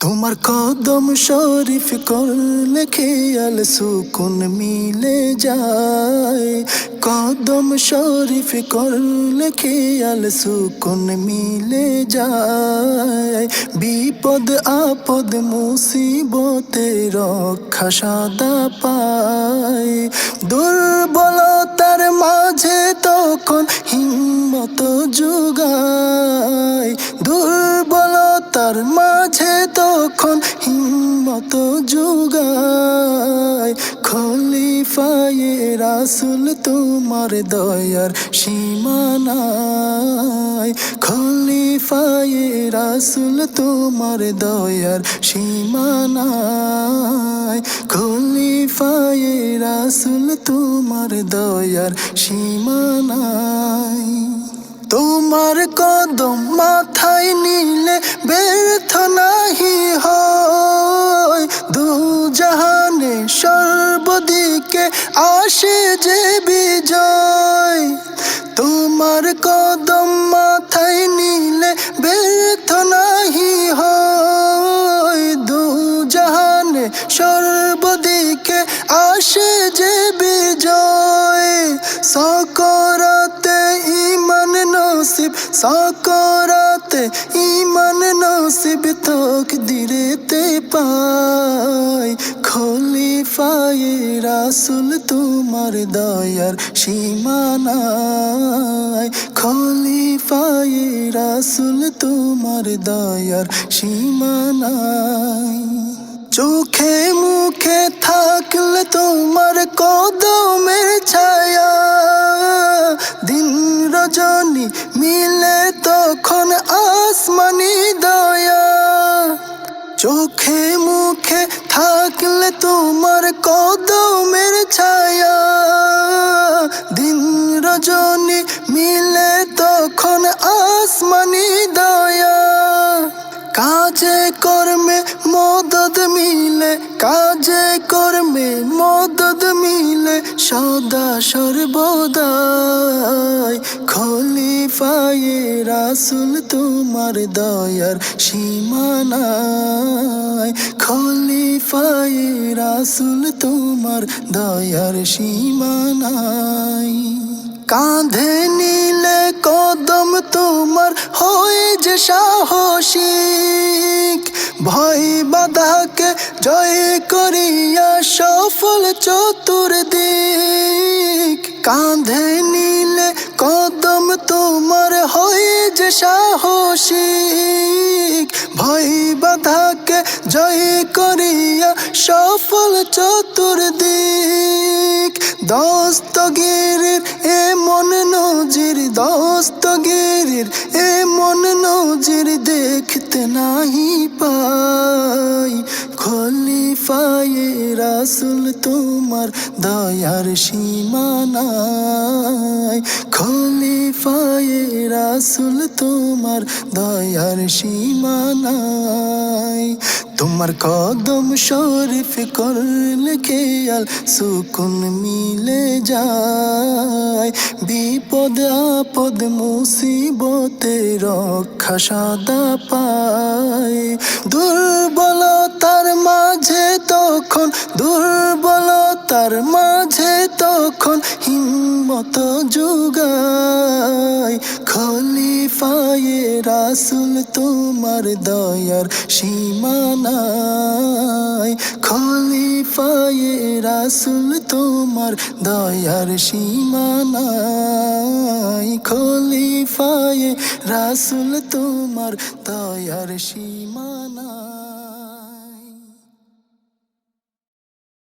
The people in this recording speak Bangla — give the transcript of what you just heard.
তোমার কদম শরীফ করলে খেয়াল সুকুন মিলে যায়। কদম শরীফ করলে খেয়াল সুকুন মিলে যায়। বিপদ, আপদ, মুসিবতে রক্ষা সদা পায়। দুর্বলতার মাঝে তখন হিম্মত যোগায়। দুর্বলতার মাঝে তখন হিম্মত যোগায়। খলিফায়ে রাসুল তোমার দয়ার সীমানায়। খলিফায়ে রাসুল তোমার দয়ার সীমানায়। খলিফায়ে রাসুল তোমার দয়ার সীমানায়। তোমার কদম মাথায় নিলে ব্যর্থ নাহি হয়। জাহানে সর্বদিকে আসে যে বিজয়। তোমার কদম মাথায় নিলে ব্যর্থ নাহি হয়। জাহানে সর্বদিকে আসে যে বিজয়। নসিব সকরাতে ইমান নসিব তক দিরেতে পাই খলিফায়ে রাসুল তোমার দয়ার সীমানায় খলিফায়ে রাসুল তোমার দয়ার সীমানায় রজনী মিলে তখন আসমানি দয়া। চোখে মুখে থাকলে তোমার কদমের ছায়া। দিন রজনী মিলে তখন আসমানি দয়া। কাজে কর্মে মদদ মিলে, কাজে কর্মে মদদ মিলে। সদা সর্বদাই খলিফায়ে রাসুল তোমার দয়ার সীমানায়। খলিফায়ে রাসুল তোমার দয়ার সীমানায়। কাঁধে নিলে কদম তোমার হয়ে যে সাহসিক। ভয় বাধাকে জয় করিয়া সফল চতুর্দিক সাহসিক, ভয় বাধাকে জয় করিয়া সফল চতুর্দিক। দস্তগিরির এমন নজির, দস্তগিরির মন নজির দেখতে নাহি পাই। খলিফায়ে রাসুল তোমার দয়ার সীমানায় রাসুল তোমার দয়ার সীমানায়। তোমার কদম শরীফ করলে খেয়াল, সুকুন মিলে যায়। বিপদ, আপদ, মুসিবতে রক্ষা সদা পায়। দুর্বলতার মাঝে তখন, দুর্বলতার মাঝে তখন হিম্মত যোগায়। খলিফায়ে রাসুল তোমার দয়ার সীমানায়। খলিফায়ে রাসুল তোমার দয়ার সীমানায়। খলিফায়ে রাসুল তোমার দয়ার সীমানায়।